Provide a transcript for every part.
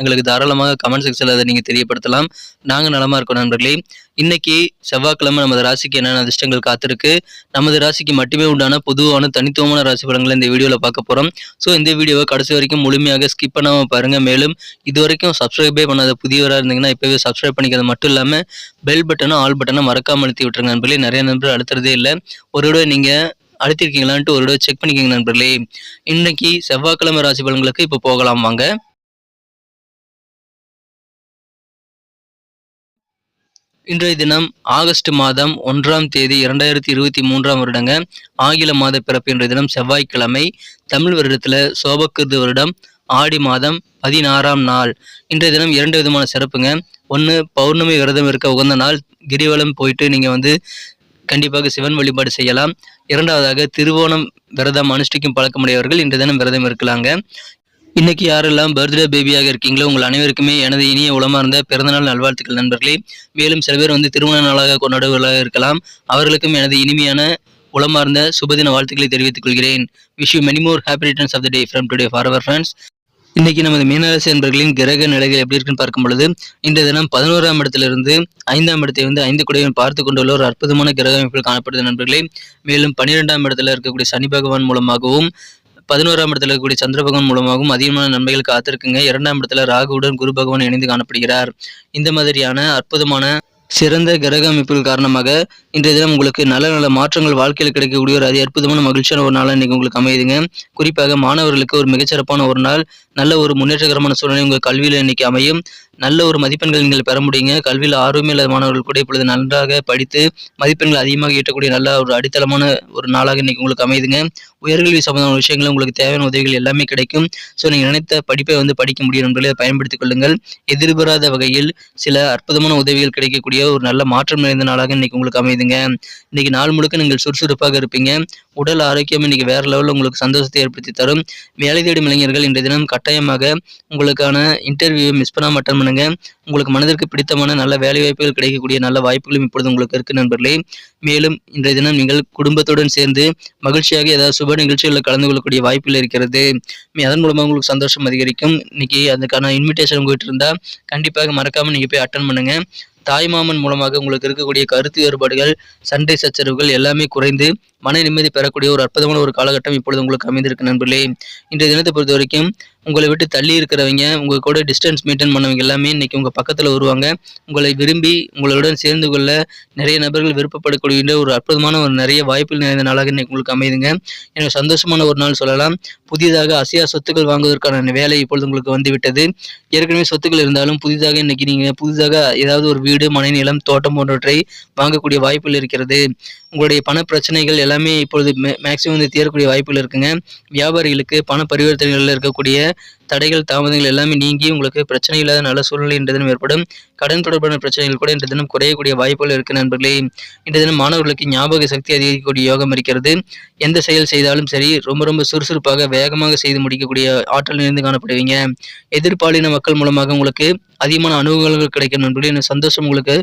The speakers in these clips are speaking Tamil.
எங்களுக்கு தாராளமாக கமெண்ட் செக்ஷனில் அதை நீங்கள் தெரியப்படுத்தலாம். நாங்கள் நலமாக இருக்கோம் நண்பர்களே. இன்னைக்கு செவ்வாய்க்கிழமை நமது ராசிக்கு என்னென்ன அதிர்ஷ்டங்கள் காத்திருக்கு? நமது ராசிக்கு மட்டுமே உண்டான பொதுவான தனித்துவமான ராசி பலன்களை இந்த வீடியோவில் பார்க்க போகிறோம் ஸோ இந்த வீடியோவை கடைசி வரைக்கும் முழுமையாக ஸ்கிப் பண்ணாமல் பாருங்கள் மேலும் இது வரைக்கும் சப்ஸ்கிரைபே பண்ணாத புதியவராக இருந்தீங்கன்னா இப்போவே சப்ஸ்கிரைப் பண்ணிக்கிறது மட்டும் இல்லாமல் பெல் பட்டனும் ஆல் பட்டனும் மறக்காமல் அழுத்தி விட்டுருங்க நண்பர்களே. நிறைய நண்பர்கள் அழுத்துறதே இல்லை. ஒரு விட நீங்கள் அழுத்திருக்கீங்களான்ட்டு ஒரு தடவை செக் பண்ணிக்கோங்க நண்பர்களே. இன்னைக்கு செவ்வாய்க்கிழமை ராசி பலன்களுக்கு இப்போ போகலாம். வாங்க. இன்றைய தினம் ஆகஸ்ட் மாதம் ஒன்றாம் தேதி இரண்டாயிரத்தி இருபத்தி மூன்றாம் வருடங்க. ஆங்கில மாத பிறப்பு இன்றைய தினம் செவ்வாய்க்கிழமை. தமிழ் வருடத்தில் சோபக்கிருது வருடம் ஆடி மாதம் பதினாறாம் நாள். இன்றைய தினம் இரண்டு விதமான சிறப்புங்க. ஒன்று பௌர்ணமி விரதம் இருக்க உகந்த நாள். கிரிவலம் போயிட்டு நீங்கள் வந்து கண்டிப்பாக சிவன் வழிபாடு செய்யலாம். இரண்டாவதாக திருவோணம் விரதம் அனுஷ்டிக்கும் பழக்கமுடையவர்கள் இன்றைய தினம் விரதம் இருக்கலாங்க. இன்னைக்கு யாரெல்லாம் பர்த்டே பேபியாக இருக்கீங்களோ உங்கள் அனைவருக்குமே எனது இனிய உளமார்ந்த பிறந்தநாள் நல்வாழ்த்துக்கள் நண்பர்களே. மேலும் சில பேர் வந்து திருமண நாளாக கொண்டாடுவர்களாக இருக்கலாம். அவர்களுக்கும் எனது இனிமையான உளமார்ந்த சுபதின வாழ்த்துக்களை தெரிவித்துக் கொள்கிறேன். Wish you many more happy returns of the day from today for our friends இன்னைக்கு நமது மீனராசி என்பர்களின் கிரக நிலைகள் எப்படி இருக்குன்னு பார்க்கும் பொழுது இந்த தினம் பதினோராம் இடத்திலிருந்து ஐந்தாம் இடத்தை வந்து ஐந்து குடையும் பார்த்து கொண்டுள்ள ஒரு அற்புதமான கிரக அமைப்பில் காணப்படுது நண்பர்களே. மேலும் பன்னிரெண்டாம் இடத்துல இருக்கக்கூடிய சனி பகவான் மூலமாகவும் பதினோராம் இடத்துல இருக்கக்கூடிய சந்திர பகவான் மூலமாகவும் அதிகமான நன்மைகள் காத்திருக்குங்க. இரண்டாம் இடத்துல ராகுவுடன் குரு பகவான் இணைந்து காணப்படுகிறார். இந்த மாதிரியான அற்புதமான சிறந்த கிரக அமைப்புகள் காரணமாக இன்றைய தினம் உங்களுக்கு நல்ல நல்ல மாற்றங்கள் வாழ்க்கையில் கிடைக்கக்கூடிய ஒரு அதி அற்புதமான மகிழ்ச்சியான ஒரு நாளாக இன்னைக்கு உங்களுக்கு அமையுதுங்க. குறிப்பாக மாணவர்களுக்கு ஒரு மிகச்சிறப்பான ஒரு நாள் நல்ல ஒரு முன்னேற்றகரமான சூழ்நிலை உங்கள் கல்வியில் இன்னைக்கு அமையும். நல்ல ஒரு மதிப்பெண்கள் நீங்கள் பெற முடியுங்க. கல்வியில் ஆர்வமே இல்லாத மாணவர்கள் கூட இப்பொழுது நன்றாக படித்து மதிப்பெண்கள் அதிகமாக ஈட்டக்கூடிய நல்ல ஒரு அடித்தளமான ஒரு நாளாக இன்னைக்கு உங்களுக்கு அமையுதுங்க. உயர்கல்வி சம்பந்தமான விஷயங்கள் உங்களுக்கு தேவையான உதவிகள் எல்லாமே கிடைக்கும். ஸோ நீங்கள் நினைத்த படிப்பை வந்து படிக்க முடியும் என்பதை பயன்படுத்திக் கொள்ளுங்கள். எதிர்பாராத வகையில் சில அற்புதமான உதவிகள் கிடைக்கக்கூடிய ஒரு நல்ல மாற்றம் நிறைந்த நாளாக இன்னைக்கு உங்களுக்கு அமையுதுங்க. இன்னைக்கு நாள் முழுக்க நீங்கள் சுறுசுறுப்பாக இருப்பீங்க. உடல் ஆரோக்கியம் இன்னைக்கு வேற லெவலில் உங்களுக்கு சந்தோஷத்தை ஏற்படுத்தி தரும். வேலை தேடும் இளைஞர்கள் இன்றைய தினம் கட்டாயமாக உங்களுக்கான இன்டர்வியூ மிஸ் பண்ணாம அட்டன் பண்ணுங்க உங்களுக்கு மனதிற்கு பிடித்தமான நல்ல வேலை வாய்ப்புகள் கிடைக்கக்கூடிய நல்ல வாய்ப்புகளும் இப்பொழுது உங்களுக்கு இருக்கு நண்பர்களே. மேலும் இன்றைய தினம் நீங்கள் குடும்பத்துடன் சேர்ந்து மகிழ்ச்சியாக ஏதாவது சுப நிகழ்ச்சிகளில் கலந்து கொள்ளக்கூடிய வாய்ப்புகள் இருக்கிறது. அதன் மூலமாக உங்களுக்கு சந்தோஷம் அதிகரிக்கும். இன்னைக்கு அதுக்கான இன்விடேஷன் உங்ககிட்ட இருந்தால் கண்டிப்பாக மறக்காம நீங்க போய் அட்டன் பண்ணுங்க. தாய்மாமன் மூலமாக உங்களுக்கு இருக்கக்கூடிய கருத்து வேறுபாடுகள் சண்டை சச்சரவுகள் எல்லாமே குறைந்து மன நிம்மதி பெறக்கூடிய ஒரு அற்புதமான ஒரு காலகட்டம் இப்பொழுது உங்களுக்கு அமைந்திருக்கு நண்பர்களே. இன்றைய தினத்தை பொறுத்த வரைக்கும் உங்களை விட்டு தள்ளி இருக்கிறவங்க உங்க கூட டிஸ்டன்ஸ் மெயின்டைன் பண்ணவங்க எல்லாமே இன்னைக்கு உங்கள் பக்கத்தில் வருவாங்க. உங்களை விரும்பி உங்களுடன் சேர்ந்து கொள்ள நிறைய நபர்கள் விருப்பப்படக்கூடிய ஒரு அற்புதமான ஒரு நிறைய வாய்ப்புகள் நிறைந்த நாளாக இன்றைக்கி உங்களுக்கு அமைதுங்க. எனக்கு சந்தோஷமான ஒரு நாள் சொல்லலாம். புதிதாக அசையா சொத்துக்கள் வாங்குவதற்கான வேலை இப்பொழுது உங்களுக்கு வந்துவிட்டது. ஏற்கனவே சொத்துக்கள் இருந்தாலும் புதிதாக இன்னைக்கு நீங்கள் புதிதாக ஏதாவது ஒரு வீடு மனை நிலம் தோட்டம் போன்றவற்றை வாங்கக்கூடிய வாய்ப்புகள் இருக்கிறது. உங்களுடைய பண பிரச்சனைகள் எல்லாம் எல்லாமே இப்பொழுது மேக்ஸிமம் வந்து தீரக்கூடிய வாய்ப்புகள் இருக்குங்க. வியாபாரிகளுக்கு பண பரிவர்த்தனைகளில் இருக்கக்கூடிய தடைகள் தாமதங்கள் எல்லாமே நீங்கி உங்களுக்கு பிரச்சனை இல்லாத நல்ல சூழ்நிலை இன்று தினம் ஏற்படும். கடன் தொடர்பான பிரச்சனைகள் கூட இன்று தினம் குறையக்கூடிய வாய்ப்புகள் இருக்கு நண்பர்களே. இன்று தினம் மாணவர்களுக்கு ஞாபக சக்தி அதிகரிக்கக்கூடிய யோகம் இருக்கிறது. எந்த செயல் செய்தாலும் சரி ரொம்ப ரொம்ப சுறுசுறுப்பாக வேகமாக செய்து முடிக்கக்கூடிய ஆற்றல் நிறைந்து காணப்படுவீங்க. எதிர்பாலின மக்கள் மூலமாக உங்களுக்கு அதிகமான அனுபவங்கள் கிடைக்கும் நண்பர்களே. சந்தோஷம் உங்களுக்கு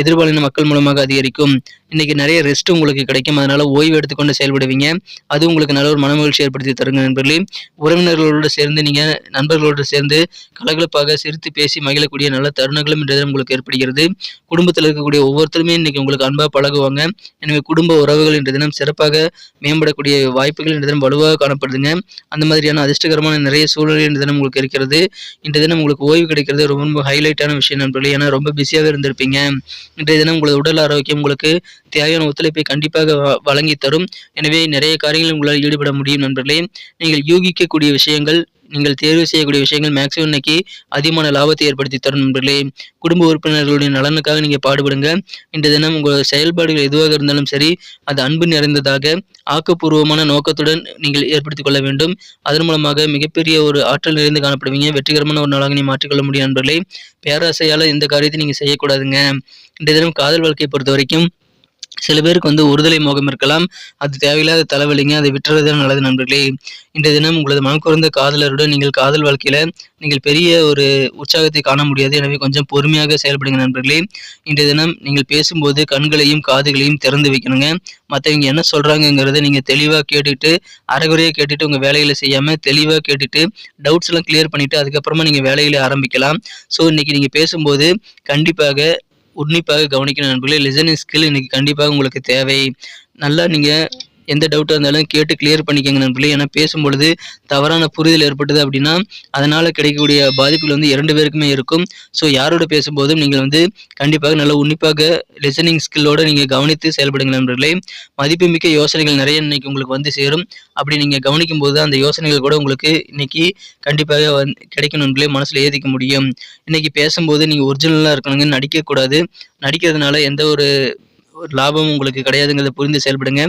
எதிர்பாலின மக்கள் மூலமாக அதிகரிக்கும். இன்னைக்கு நிறைய ரெஸ்ட் உங்களுக்கு கிடைக்கும். அதனால ஓய்வு எடுத்துக்கொண்டு செயல்படுவீங்க. அது உங்களுக்கு நல்ல ஒரு மனமகிழ்ச்சி ஏற்படுத்தி தருங்க நண்பர்களே. உறவினர்களோடு சேர்ந்து நீங்க நண்பர்களோடு சேர்ந்து கலகலப்பாக சிரித்து பேசி மகிழக்கூடிய நல்ல தருணங்களும் இன்றைய தினம் உங்களுக்கு ஏற்படுகிறது. குடும்பத்தில் இருக்கக்கூடிய ஒவ்வொருத்தருமே இன்னைக்கு உங்களுக்கு அன்பாக பழகுவாங்க. எனவே குடும்ப உறவுகள் இன்றைய தினம் சிறப்பாக மேம்படக்கூடிய வாய்ப்புகள் இன்றைய தினம் வலுவாக காணப்படுதுங்க. அந்த மாதிரியான அதிர்ஷ்டகரமான நிறைய சூழ்நிலை இன்றைய தினம் உங்களுக்கு இருக்கிறது. இன்றைய தினம் உங்களுக்கு ஓய்வு கிடைக்கிறது ரொம்ப ரொம்ப ஹைலைட்டான விஷயம் நண்பர்களே. ஏன்னா ரொம்ப பிஸியாகவே இருந்திருப்பீங்க. இன்றைய தினம் உங்களது உடல் ஆரோக்கியம் உங்களுக்கு தேவையான ஒத்துழைப்பை கண்டிப்பாக வ- வழங்கி தரும். எனவே நிறைய காரியங்களில் உங்களால் ஈடுபட முடியும் நண்பர்களே. நீங்கள் யூகிக்கக்கூடிய விஷயங்கள் நீங்கள் தேர்வு செய்யக்கூடிய விஷயங்கள் மேக்ஸிமம் இன்னைக்கு அதிகமான லாபத்தை ஏற்படுத்தி தரும் நண்பர்களே. குடும்ப உறுப்பினர்களுடைய நலனுக்காக நீங்கள் பாடுபடுங்க. இன்றைய தினம் உங்கள் செயல்பாடுகள் எதுவாக இருந்தாலும் சரி அது அன்பு நிறைந்ததாக ஆக்கப்பூர்வமான நோக்கத்துடன் நீங்கள் ஏற்படுத்திக் கொள்ள வேண்டும். அதன் மூலமாக மிகப்பெரிய ஒரு ஆற்றல் நிறைந்து காணப்படுவீங்க. வெற்றிகரமான ஒரு நாளாக நீ மாற்றிக்கொள்ள முடியும் நண்பர்களே. பேராசையால் இந்த காரியத்தையும் நீங்கள் செய்யக்கூடாதுங்க. இன்றைய தினம் காதல் வாழ்க்கையை பொறுத்த வரைக்கும் சில பேருக்கு வந்து ஒருதலை மோகம் இருக்கலாம். அது தேவையில்லாத தலைவலிங்க அதை விட்டுறது நல்லது நண்பர்களே. இன்றைய தினம் உங்களது மனக்குறைந்த காதலருடன் நீங்கள் காதல் வாழ்க்கையில நீங்கள் பெரிய ஒரு உற்சாகத்தை காண முடியாது. எனவே கொஞ்சம் பொறுமையாக செயல்படுங்க நண்பர்களே. இன்றைய தினம் நீங்கள் பேசும்போது கண்களையும் காதுகளையும் திறந்து வைக்கணுங்க. மற்றவங்க என்ன சொல்றாங்கங்கிறத நீங்க தெளிவாக கேட்டுட்டு அரைகுறையாக கேட்டுட்டு உங்க வேலைகளை செய்யாம தெளிவாக கேட்டுட்டு டவுட்ஸ் எல்லாம் கிளியர் பண்ணிட்டு அதுக்கப்புறமா நீங்க வேலைகளை ஆரம்பிக்கலாம். ஸோ இன்னைக்கு நீங்க பேசும்போது கண்டிப்பாக உன்னிப்பாக கவனிக்கணும் நண்பர்களே. லிசனிங் ஸ்கில் இன்னைக்கு கண்டிப்பாக உங்களுக்கு தேவை. நல்லா நீங்கள் எந்த டவுட்டாக இருந்தாலும் கேட்டு கிளியர் பண்ணிக்கோங்க நண்பர்களே. ஏன்னா பேசும்பொழுது தவறான புரிதல் ஏற்பட்டது அப்படின்னா அதனால் கிடைக்கக்கூடிய பாதிப்புகள் வந்து இரண்டு பேருக்குமே இருக்கும். ஸோ யாரோட பேசும்போதும் நீங்கள் வந்து கண்டிப்பாக நல்ல உன்னிப்பாக லிசனிங் ஸ்கில்லோடு நீங்கள் கவனித்து செயல்படுங்க நண்பர்களே. மதிப்புமிக்க யோசனைகள் நிறைய இன்னைக்கு உங்களுக்கு வந்து சேரும். அப்படி நீங்கள் கவனிக்கும் போது அந்த யோசனைகள் கூட உங்களுக்கு இன்னைக்கு கண்டிப்பாக வந் கிடைக்கும் நண்பர்களே. மனசில் ஏதிக்க முடியும். இன்னைக்கு பேசும்போது நீங்கள் ஒரிஜினலாக இருக்கணுங்க நடிக்கக்கூடாது. நடிக்கிறதுனால எந்த ஒரு லாபம் உங்களுக்கு கிடையாதுங்கிறத புரிந்து செயல்படுங்க.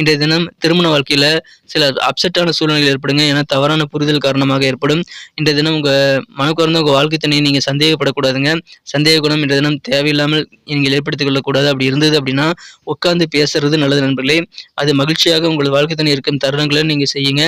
இன்றைய தினம் திருமண வாழ்க்கையில் சில அப்செட்டான சூழ்நிலைகள் ஏற்படுங்க. ஏன்னா தவறான புரிதல் காரணமாக ஏற்படும். இன்றைய தினம் உங்கள் மனக்குறந்த உங்கள் வாழ்க்கை தண்ணியை நீங்கள் சந்தேகப்படக்கூடாதுங்க. சந்தேக குணம் இன்றைய தினம் தேவையில்லாமல் நீங்கள் ஏற்படுத்திக் கொள்ளக்கூடாது. அப்படி இருந்தது அப்படின்னா உட்காந்து பேசுறது நல்லது நண்பர்களே. அது மகிழ்ச்சியாக உங்கள் வாழ்க்கை தண்ணி இருக்கும் தருணங்களை நீங்கள் செய்யுங்க.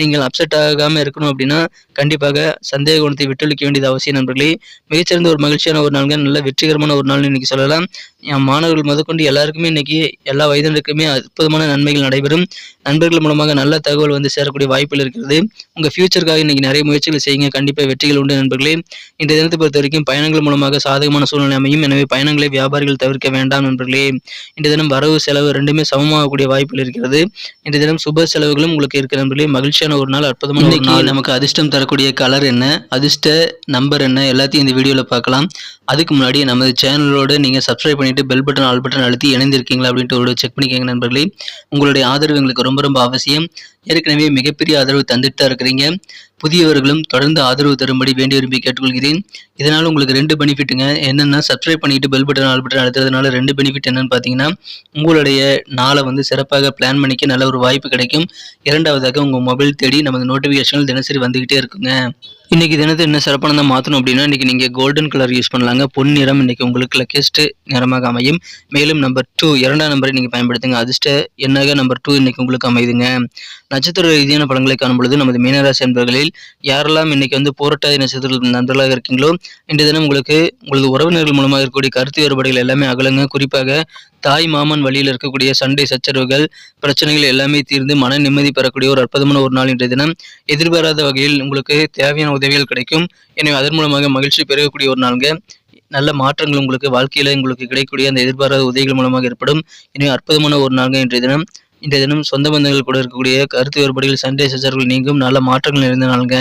நீங்கள் அப்செட் ஆகாமல் இருக்கணும் அப்படின்னா கண்டிப்பாக சந்தேக குணத்தை விட்டொழிக்க வேண்டியது அவசியம் நண்பர்களே. மிகச்சிறந்த ஒரு மகிழ்ச்சியான ஒரு நாள்கள் நல்ல வெற்றிகரமான ஒரு நாள் இன்னைக்கு சொல்லலாம். என் மாணவர்கள் முதற்கொண்டு எல்லாருக்குமே இன்னைக்கு எல்லா வயதினருக்குமே அற்புதமான நன்மைகள் நடைபெறும். நண்பர்கள் மூலமாக நல்ல தகவல் வந்து சேரக்கூடிய வாய்ப்புகள் இருக்கிறது. உங்கள் ஃபியூச்சருக்காக இன்னைக்கு நிறைய முயற்சிகள் செய்யுங்க. கண்டிப்பாக வெற்றிகள் உண்டு நண்பர்களே. இந்த தினத்தை பொறுத்த வரைக்கும் பயணங்கள் மூலமாக சாதகமான சூழ்நிலை அமையும். எனவே பயணங்களை வியாபாரிகள் தவிர்க்க வேண்டாம் நண்பர்களே. இந்த தினம் வரவு செலவு ரெண்டுமே சமமாகக்கூடிய வாய்ப்புகள் இருக்கிறது. இந்த தினம் சுப செலவுகளும் உங்களுக்கு இருக்கிற நண்பர்களே. மகிழ்ச்சியான ஒரு நாள் அற்புதமான ஒரு நாள். நமக்கு அதிர்ஷ்டம் தரக்கூடிய கலர் என்ன? அதிர்ஷ்ட நம்பர் என்ன? எல்லாத்தையும் இந்த வீடியோவில் பார்க்கலாம். அதுக்கு முன்னாடி நமது சேனலோடு நீங்கள் சப்ஸ்கிரைப் பண்ணிட்டு பெல் பட்டன் ஆல் பட்டன் அழுத்தி இணைந்திருக்கீங்களா அப்படின்ட்டு ஒரு செக் பண்ணிக்கோங்க நண்பர்களே. உங்களுடைய ஆதரவு எங்களுக்கு ரொம்ப ரொம்ப அவசியம். ஏற்கனவே மிகப்பெரிய ஆதரவு தந்துட்டு தான் இருக்கிறீங்க. புதியவர்களும் தொடர்ந்து ஆதரவு தரும்படி வேண்டி விரும்பி கேட்டுக்கொள்கிறேன். இதனால் உங்களுக்கு ரெண்டு பெனிஃபிட்டுங்க. என்னென்னா சப்ஸ்கிரைப் பண்ணிட்டு பெல் பட்டன் ஆல் பட்டன் அழுத்துறதுனால ரெண்டு பெனிஃபிட் என்னன்னு பார்த்தீங்கன்னா உங்களுடைய நாளை வந்து சிறப்பாக பிளான் பண்ணிக்க நல்ல ஒரு வாய்ப்பு கிடைக்கும். இரண்டாவதாக உங்கள் மொபைல் தேடி நமது நோட்டிஃபிகேஷன்கள் தினசரி வந்துக்கிட்டே இருக்குங்க. இன்றைக்கி தினத்தை என்ன சிறப்பானதாக மாற்றணும் அப்படின்னா இன்றைக்கி நீங்கள் கோல்டன் கலர் யூஸ் பண்ணலாங்க. பொன் நிறம் இன்றைக்கி உங்களுக்கு லக்கெஸ்ட்டு நிறமாக அமையும். மேலும் நம்பர் டூ இரண்டாம் நம்பரை நீங்கள் பயன்படுத்துங்க. அதிர்ஷ்ட எண்ணாக நம்பர் டூ இன்றைக்கி உங்களுக்கு அமையுதுங்க நட்சத்திர ரீதியான படங்களை காணும் பொழுது நமது மீனராசி நண்பர்களில் யாரெல்லாம் இன்னைக்கு வந்து போராட்டாதி நட்சத்திரத்தில் நண்பர்களாக இருக்கீங்களோ இன்றைய தினம் உங்களுக்கு உங்களது உறவினர்கள் மூலமாக இருக்கக்கூடிய கருத்து வேறுபாடுகள் எல்லாமே அகலுங்க. குறிப்பாக தாய் மாமன் வழியில் இருக்கக்கூடிய சண்டை சச்சரவுகள் பிரச்சனைகள் எல்லாமே தீர்ந்து மன நிம்மதி பெறக்கூடிய ஒரு அற்புதமான ஒரு நாள் இன்றைய தினம். எதிர்பாராத வகையில் உங்களுக்கு தேவையான உதவிகள் கிடைக்கும். எனவே அதன் மூலமாக மகிழ்ச்சி பெறக்கூடிய ஒரு நாளுங்க. நல்ல மாற்றங்கள் உங்களுக்கு வாழ்க்கையில உங்களுக்கு கிடைக்கக்கூடிய அந்த எதிர்பாராத உதவிகள் மூலமாக ஏற்படும். எனவே அற்புதமான ஒரு நாளுங்க இன்றைய தினம். இன்றைய தினம் சொந்த பந்தங்கள் கூட இருக்கக்கூடிய கருத்து வேறுபாடுகள் சண்டை சச்சரவுகள் நீங்கும் நல்ல மாற்றங்கள் நிறைந்த நாளுங்க.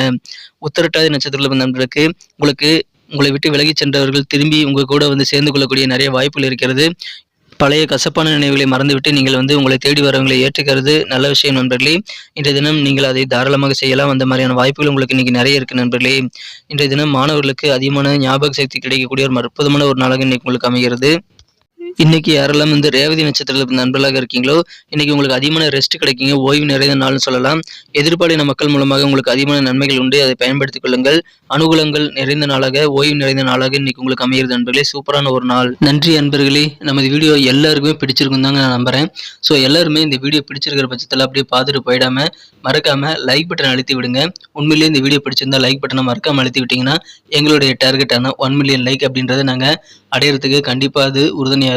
உத்தரட்டாதி நட்சத்திரத்தில் நண்பர்களுக்கு உங்களுக்கு உங்களை விட்டு விலகி சென்றவர்கள் திரும்பி உங்க கூட வந்து சேர்ந்து கொள்ளக்கூடிய நிறைய வாய்ப்புகள் இருக்கிறது. பழைய கசப்பான நினைவுகளை மறந்துவிட்டு நீங்கள் வந்து உங்களை தேடி வரவங்களை ஏற்றுக்கிறது நல்ல விஷயம் நண்பர்களே. இன்றைய தினம் நீங்கள் அதை தாராளமாக செய்யலாம். அந்த மாதிரியான வாய்ப்புகள் உங்களுக்கு இன்னைக்கு நிறைய இருக்கு நண்பர்களே. இன்றைய தினம் மாணவர்களுக்கு அதிகமான ஞாபக சக்தி கிடைக்கக்கூடிய ஒரு அற்புதமான ஒரு நாளாக இன்னைக்கு உங்களுக்கு அமைகிறது. இன்னைக்கு யாரெல்லாம் வந்து ரேவதி நட்சத்திரத்தில் நண்பர்களாக இருக்கீங்களோ இன்னைக்கு உங்களுக்கு அதிகமான ரெஸ்ட் கிடைக்குங்க. ஓய்வு நிறைந்த நாள்னு சொல்லலாம். எதிர்பாலின மக்கள் மூலமாக உங்களுக்கு அதிகமான நன்மைகள் உண்டு. அதை பயன்படுத்திக் கொள்ளுங்கள். அனுகூலங்கள் நிறைந்த நாளாக ஓய்வு நிறைந்த நாளாக இன்னைக்கு உங்களுக்கு அமைகிறது நண்பர்களே. சூப்பரான ஒரு நாள். நன்றி நண்பர்களே நமது வீடியோ எல்லாருக்குமே பிடிச்சிருக்கும் தாங்க நான் நம்புறேன். ஸோ எல்லாருமே இந்த வீடியோ பிடிச்சிருக்கிற பட்சத்தில் அப்படியே பார்த்துட்டு போயிடாம மறக்காம லைக் பட்டன் அழுத்தி விடுங்க. உண்மையிலேயே இந்த வீடியோ பிடிச்சிருந்தா லைக் பட்டனை மறக்காம அழுத்தி விட்டீங்கன்னா எங்களுடைய டார்கெட்டான ஒன் மில்லியன் லைக் அப்படின்றத நாங்கள் அடையிறதுக்கு கண்டிப்பாக அது உறுதுணையாக